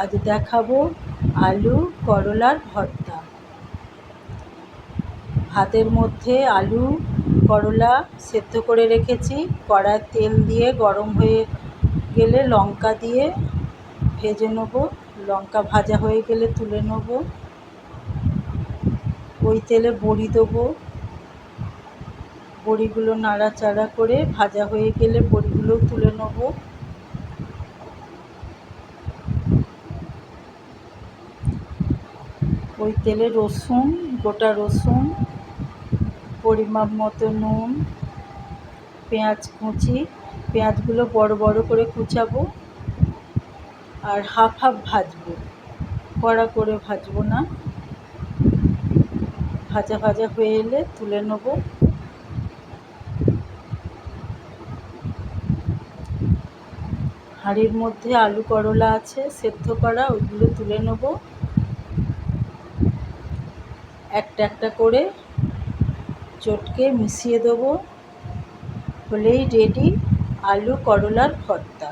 আজ দেখাবো আলু করলার ভর্তা। ভাতের মধ্যে আলু করলা সেদ্ধ করে রেখেছি। কড়ায় তেল দিয়ে গরম হয়ে গেলে লঙ্কা দিয়ে ভেজে নেব। লঙ্কা ভাজা হয়ে গেলে তুলে নেব। ওই তেলে বড়ি দেবো। বড়িগুলো নাড়াচাড়া করে ভাজা হয়ে গেলে বড়িগুলোও তুলে নেব। ওই তেলে রসুন, গোটা রসুন, পরিমাপ মতো নুন, পেঁয়াজ কুচি। পেঁয়াজগুলো বড় বড় করে কুচাবো আর হাফ হাফ ভাজবো। কড়া করে ভাজবো না। ভাজা ভাজা হয়ে এলে তুলে নেব। হাঁড়ির মধ্যে আলু করলা আছে, সেদ্ধ করা, ওইগুলো তুলে নেব। একটা একটা করে চটকে মিশিয়ে দেবো। হলেই রেডি আলু করলার ভর্তা।